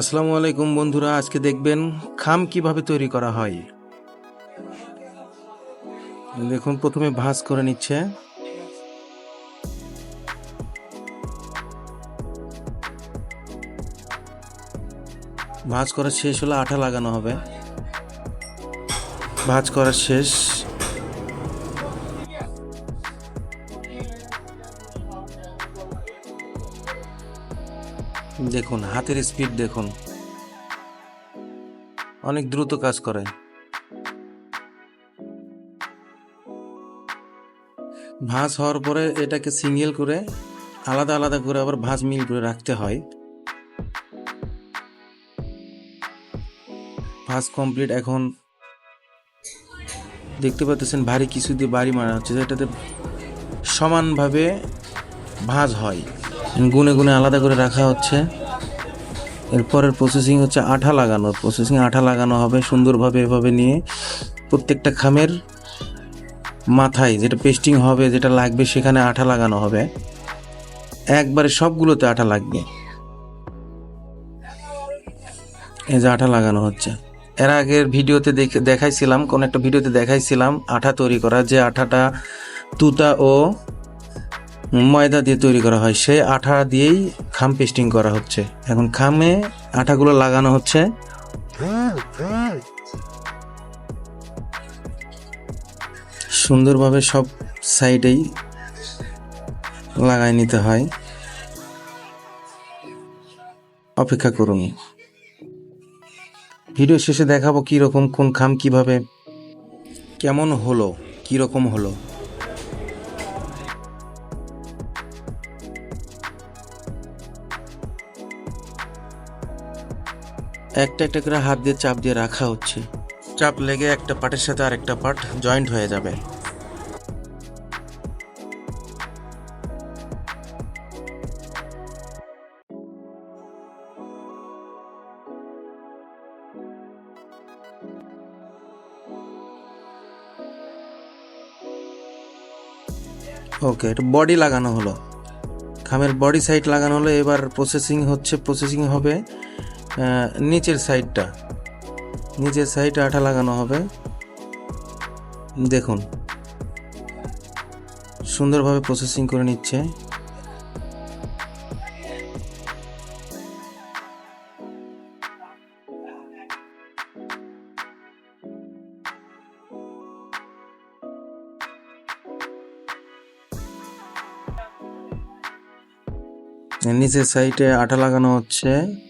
আসসালামু আলাইকুম বন্ধুরা, আজকে দেখবেন খাম কীভাবে তৈরি করা হয়। দেখুন, প্রথমে ভাঁজ করে নিচ্ছে। ভাঁজ করা শেষ হলে আঠা লাগানো হবে। ভাঁজ করা শেষ। দেখুন, হাতের স্পিড দেখুন। অনেক দ্রুত কাজ করে। ভাঁজ হওয়ার পরে এটাকে সিঙ্গেল করে, আলাদা আলাদা করে আবার ভাঁজ মিল করে রাখতে হয়। ভাঁজ কমপ্লিট এখন দেখতে পাচ্ছেন ভারী কিছু দিয়ে বাড়ি মারা হচ্ছে, যেটাতে সমানভাবে ভাঁজ হয়। গুনে গুনে আলাদা করে রাখা হচ্ছে। এরপরের প্রসেসিং হচ্ছে আঠা লাগানো। প্রসেসিং আঠা লাগানো হবে সুন্দরভাবে এভাবে নিয়ে প্রত্যেকটা খামের মাথায় যেটা পেস্টিং হবে, যেটা লাগবে সেখানে আঠা লাগানো হবে। একবারে সবগুলোতে আঠা লাগবে। এই যে আঠা লাগানো হচ্ছে। এর আগের ভিডিওতে দেখে দেখাইছিলাম, কোন একটা ভিডিওতে দেখাইছিলাম আঠা তৈরি করা, যে আঠাটা, তুতা ও ময়দা দিয়ে তৈরি করা হয়। সেই আঠা দিয়েই খাম পেস্টিং করা হচ্ছে। এখন খামে আঠাগুলো লাগানো হচ্ছে। সুন্দরভাবে সব সাইডেই লাগাই নিতে হয়। অপেক্ষা করুন। ভিডিও শেষে দেখাবো কীরকম কোন খাম কীভাবে কেমন হলো, কীরকম হলো। একটা একটা করে হাত দিয়ে চাপ দিয়ে রাখা হচ্ছে। চাপ লেগে একটা পার্টের সাথে আরেকটা পার্ট জয়েন্ট হয়ে যাবে। ওকে এটা বডি লাগানো হলো। খামের বডি সাইড লাগানো হলো, এবার প্রসেসিং হচ্ছে প্রসেসিং হবে নিচের সাইডটা। নিচের সাইডে আঠা লাগানো হবে। দেখুন। সুন্দরভাবে প্রসেসিং করে নিচ্ছে। নিচের সাইডে আঠা লাগানো হচ্ছে।